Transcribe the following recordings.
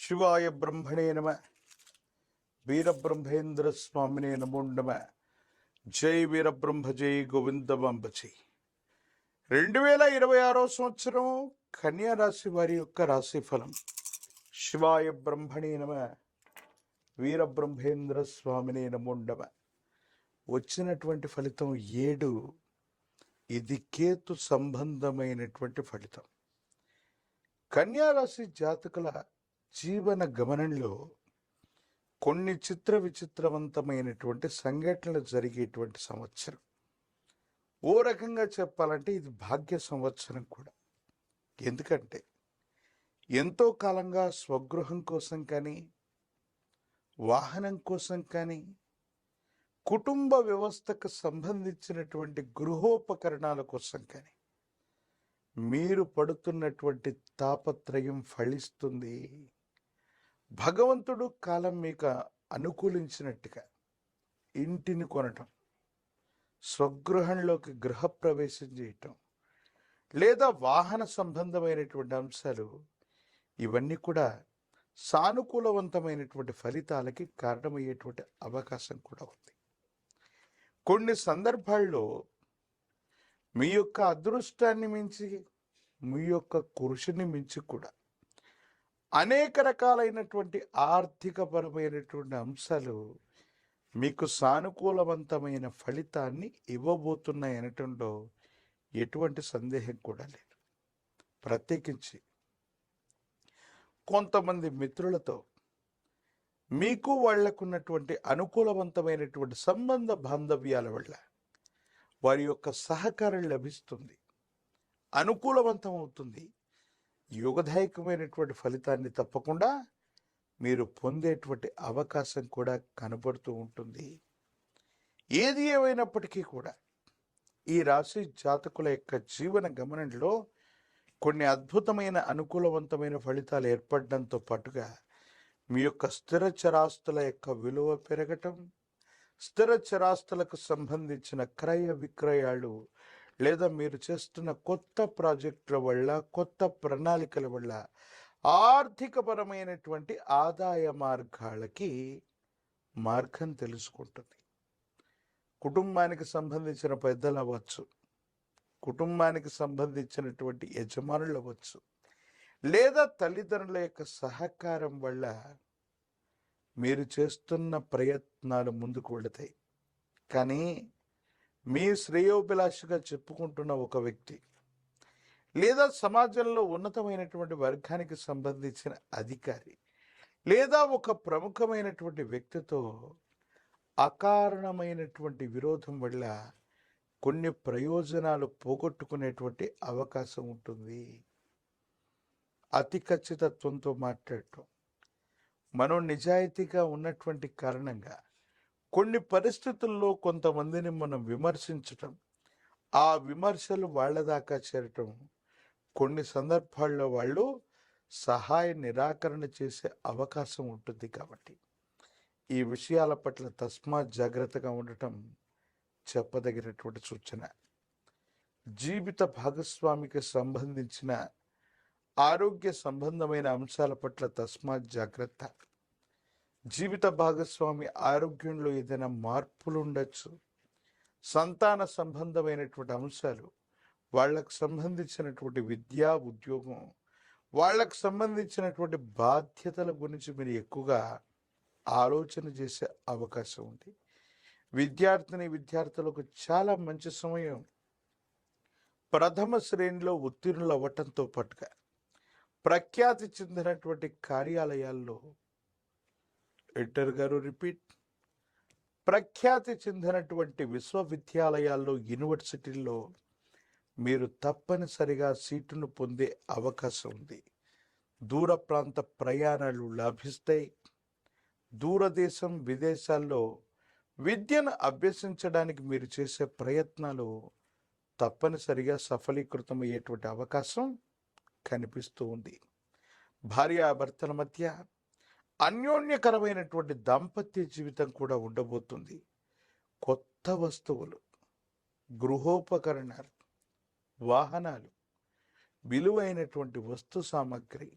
శివాయ బ్రహ్మణే నమ. వీరబ్రహ్మేంద్ర స్వామినే నమో నమ. జై వీరబ్రహ్మ జై గోవిందమాంబ జై రెండు వేల ఇరవై ఆరో సంవత్సరం కన్యా రాశి వారి యొక్క రాశి ఫలం. శివాయ బ్రహ్మణే నమ. వీరబ్రహ్మేంద్ర స్వామినే నమో నమ. వచ్చినటువంటి ఫలితం ఏడు. ఇది కేతు సంబంధమైనటువంటి ఫలితం. కన్యారాశి జాతకుల జీవన గమనంలో కొన్ని చిత్ర విచిత్రవంతమైనటువంటి సంఘటనలు జరిగేటువంటి సంవత్సరం. ఓ రకంగా చెప్పాలంటే ఇది భాగ్య సంవత్సరం కూడా. ఎందుకంటే ఎంతో కాలంగా స్వగృహం కోసం కానీ వాహనం కోసం కానీ కుటుంబ వ్యవస్థకు సంబంధించినటువంటి గృహోపకరణాల కోసం కానీ మీరు పడుతున్నటువంటి తాపత్రయం ఫలిస్తుంది. భగవంతుడు కాలం మీకు అనుకూలించినట్టుగా ఇంటిని కొనటం స్వగృహంలోకి గృహప్రవేశం చేయటం లేదా వాహన సంబంధమైనటువంటి అంశాలు ఇవన్నీ కూడా సానుకూలవంతమైనటువంటి ఫలితాలకి కారణమయ్యేటువంటి అవకాశం కూడా ఉంది. కొన్ని సందర్భాల్లో మీ యొక్క అదృష్టాన్ని మించి మీ యొక్క కృషిని మించి కూడా అనేక రకాలైనటువంటి ఆర్థికపరమైనటువంటి అంశాలు మీకు సానుకూలవంతమైన ఫలితాన్ని ఇవ్వబోతున్నాయి అనటంలో ఎటువంటి సందేహం కూడా లేదు. ప్రత్యేకించి కొంతమంది మిత్రులతో మీకు వాళ్ళకున్నటువంటి అనుకూలవంతమైనటువంటి సంబంధ బాంధవ్యాల వల్ల వారి యొక్క సహకారం లభిస్తుంది అనుకూలవంతం అవుతుంది యోగదాయకమైనటువంటి ఫలితాన్ని తప్పకుండా మీరు పొందేటువంటి అవకాశం కూడా కనబడుతూ ఉంటుంది. ఏది ఏమైనప్పటికీ కూడా ఈ రాశి జాతకుల యొక్క జీవన గమనంలో కొన్ని అద్భుతమైన అనుకూలవంతమైన ఫలితాలు ఏర్పడడంతో పాటుగా మీ యొక్క స్థిర చరాస్తుల యొక్క విలువ పెరగటం స్థిర చరాస్తులకు సంబంధించిన క్రయ విక్రయాలు లేదా మీరు చేస్తున్న కొత్త ప్రాజెక్టుల వల్ల కొత్త ప్రణాళికల వల్ల ఆర్థికపరమైనటువంటి ఆదాయ మార్గాలకి మార్గం తెలుసుకుంటుంది. కుటుంబానికి సంబంధించిన పెద్దలు అవ్వచ్చు. కుటుంబానికి సంబంధించినటువంటి యజమానులు అవ్వచ్చు. లేదా తల్లిదండ్రుల యొక్క సహకారం వల్ల మీరు చేస్తున్న ప్రయత్నాలు ముందుకు వెళతాయి. కానీ మీ శ్రేయోభిలాషగా చెప్పుకుంటున్న ఒక వ్యక్తి లేదా సమాజంలో ఉన్నతమైనటువంటి వర్గానికి సంబంధించిన అధికారి లేదా ఒక ప్రముఖమైనటువంటి వ్యక్తితో అకారణమైనటువంటి విరోధం వల్ల కొన్ని ప్రయోజనాలు పోగొట్టుకునేటువంటి అవకాశం ఉంటుంది. అతి ఖచ్చితత్వంతో మాట్లాడటం మనం నిజాయితీగా ఉన్నటువంటి కారణంగా కొన్ని పరిస్థితుల్లో కొంతమందిని మనం విమర్శించటం ఆ విమర్శలు వాళ్ళ దాకా చేరటం కొన్ని సందర్భాల్లో వాళ్ళు సహాయ నిరాకరణ చేసే అవకాశం ఉంటుంది కాబట్టి. ఈ విషయాల పట్ల తస్మాత్ జాగ్రత్తగా ఉండటం చెప్పదగినటువంటి సూచన. జీవిత భాగస్వామికి సంబంధించిన ఆరోగ్య సంబంధమైన అంశాల పట్ల తస్మాత్ జాగ్రత్త. జీవిత భాగస్వామి ఆరోగ్యంలో ఏదైనా మార్పులు ఉండొచ్చు సంతాన సంబంధమైనటువంటి అంశాలు వాళ్ళకు సంబంధించినటువంటి విద్యా ఉద్యోగం వాళ్ళకు సంబంధించినటువంటి బాధ్యతల గురించి మీరు ఎక్కువగా ఆలోచన చేసే అవకాశం ఉంది. విద్యార్థిని విద్యార్థులకు చాలా మంచి సమయం. ప్రథమ శ్రేణిలో ఉత్తీర్ణులు అవ్వటంతో పాటుగా ప్రఖ్యాతి చెందినటువంటి కార్యాలయాల్లో ఎడిటర్ గారు రిపీట్. ప్రఖ్యాతి చెందినటువంటి విశ్వవిద్యాలయాల్లో యూనివర్సిటీల్లో మీరు తప్పనిసరిగా సీటును పొందే అవకాశం ఉంది. దూర ప్రాంత ప్రయాణాలు లభిస్తాయి. దూరదేశం విదేశాల్లో విద్యను అభ్యసించడానికి మీరు చేసే ప్రయత్నాలు తప్పనిసరిగా సఫలీకృతమయ్యేటువంటి అవకాశం కనిపిస్తూ ఉంది. భార్యాభర్తల మధ్య అన్యోన్యకరమైనటువంటి దాంపత్య జీవితం కూడా ఉండబోతుంది. కొత్త వస్తువులు గృహోపకరణాలు వాహనాలు విలువైనటువంటి వస్తు సామాగ్రి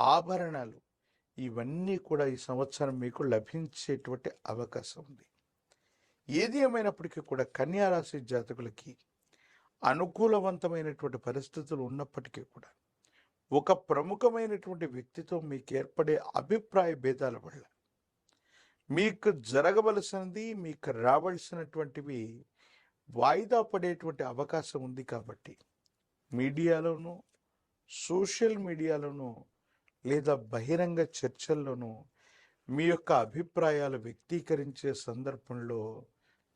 ఆభరణాలు ఇవన్నీ కూడా ఈ సంవత్సరం మీకు లభించేటువంటి అవకాశం ఉంది. ఏది ఏమైనప్పటికీ కూడా కన్యారాశి జాతకులకి అనుకూలవంతమైనటువంటి పరిస్థితులు ఉన్నప్పటికీ కూడా ఒక ప్రముఖమైనటువంటి వ్యక్తితో మీకు ఏర్పడే అభిప్రాయ భేదాల వల్ల మీకు జరగవలసినది మీకు రావలసినటువంటివి వాయిదా పడేటువంటి అవకాశం ఉంది కాబట్టి మీడియాలోనూ సోషల్ మీడియాలోనూ లేదా బహిరంగ చర్చల్లోనూ మీ యొక్క అభిప్రాయాలు వ్యక్తీకరించే సందర్భంలో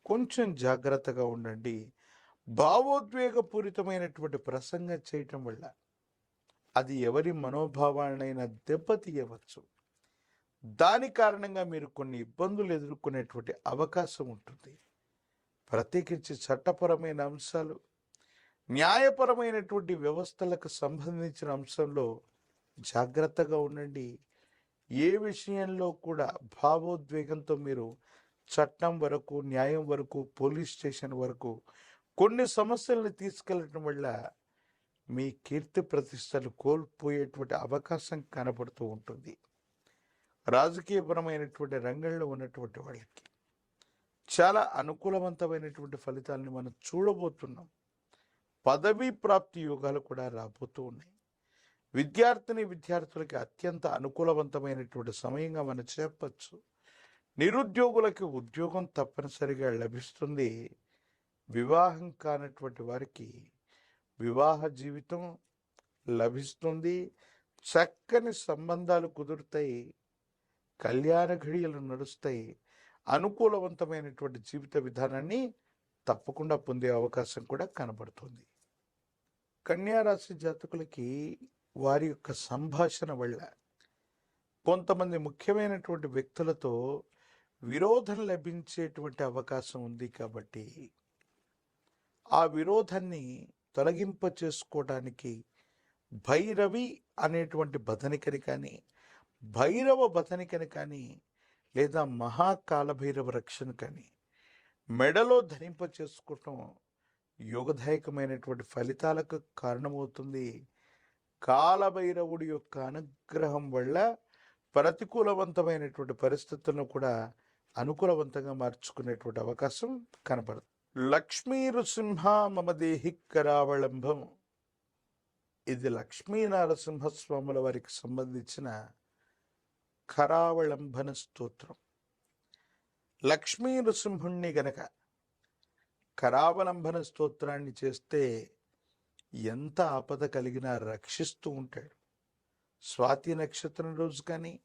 కొంచెం జాగ్రత్తగా ఉండండి. భావోద్వేగపూరితమైనటువంటి ప్రసంగం చేయటం వల్ల అది ఎవరి మనోభావాలనైనా దెబ్బతీయవచ్చు. దాని కారణంగా మీరు కొన్ని ఇబ్బందులు ఎదుర్కొనేటువంటి అవకాశం ఉంటుంది. ప్రత్యేకించి చట్టపరమైన అంశాలు న్యాయపరమైనటువంటి వ్యవస్థలకు సంబంధించిన అంశంలో జాగ్రత్తగా ఉండండి. ఏ విషయంలో కూడా భావోద్వేగంతో మీరు చట్టం వరకు న్యాయం వరకు పోలీస్ స్టేషన్ వరకు కొన్ని సమస్యలను తీసుకెళ్ళటం వల్ల మీ కీర్తి ప్రతిష్టలు కోల్పోయేటువంటి అవకాశం కనబడుతూ ఉంటుంది. రాజకీయపరమైనటువంటి రంగంలో ఉన్నటువంటి వాళ్ళకి చాలా అనుకూలవంతమైనటువంటి ఫలితాలను మనం చూడబోతున్నాం. పదవీ ప్రాప్తి యోగాలు కూడా రాబోతూ ఉన్నాయి. విద్యార్థిని విద్యార్థులకి అత్యంత అనుకూలవంతమైనటువంటి సమయంగా మనం చెప్పచ్చు. నిరుద్యోగులకి ఉద్యోగం తప్పనిసరిగా లభిస్తుంది. వివాహం కానటువంటి వారికి వివాహ జీవితం లభిస్తుంది. చక్కని సంబంధాలు కుదురుతాయి. కళ్యాణ ఘడియలు నడుస్తాయి. అనుకూలవంతమైనటువంటి జీవిత విధానాన్ని తప్పకుండా పొందే అవకాశం కూడా కనబడుతుంది. కన్యారాశి జాతకులకి వారి యొక్క సంభాషణ వల్ల కొంతమంది ముఖ్యమైనటువంటి వ్యక్తులతో విరోధం లభించేటువంటి అవకాశం ఉంది కాబట్టి ఆ విరోధాన్ని తొలగింప చేసుకోవడానికి భైరవి అనేటువంటి బదనికని కానీ భైరవ బదనికని కానీ లేదా మహాకాలభైరవ రక్షణ కానీ మెడలో ధరింప చేసుకోవటం యోగదాయకమైనటువంటి ఫలితాలకు కారణమవుతుంది. కాలభైరవుడి యొక్క అనుగ్రహం వల్ల ప్రతికూలవంతమైనటువంటి పరిస్థితులను కూడా అనుకూలవంతంగా మార్చుకునేటువంటి అవకాశం కనపడుతుంది. లక్ష్మీ నృసింహ మమ దేహి కరావళంబం ఇది లక్ష్మీ నరసింహస్వాముల వారికి సంబంధించిన కరావళంబన స్తోత్రం. లక్ష్మీ నృసింహుణ్ణి గనక కరావలంబన స్తోత్రాన్ని చేస్తే ఎంత ఆపద కలిగినా రక్షిస్తూ ఉంటాడు. స్వాతి నక్షత్రం రోజు కానీ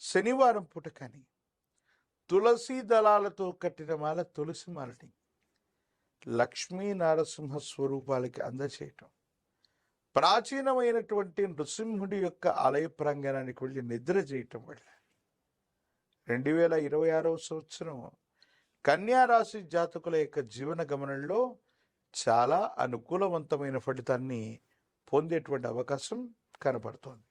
శనివారం పూట కానీ తులసి దళాలతో కట్టిన మాల తులసి మాలని లక్ష్మీ నరసింహ స్వరూపాలకి అందచేయటం. ప్రాచీనమైనటువంటి నృసింహుడి యొక్క ఆలయ ప్రాంగణానికి వెళ్ళి నిద్ర చేయటం వల్ల రెండు వేల ఇరవై ఆరవ సంవత్సరం కన్యా రాశి జాతకుల యొక్క జీవన గమనంలో చాలా అనుకూలవంతమైన ఫలితాన్ని పొందేటువంటి అవకాశం కనపడుతోంది.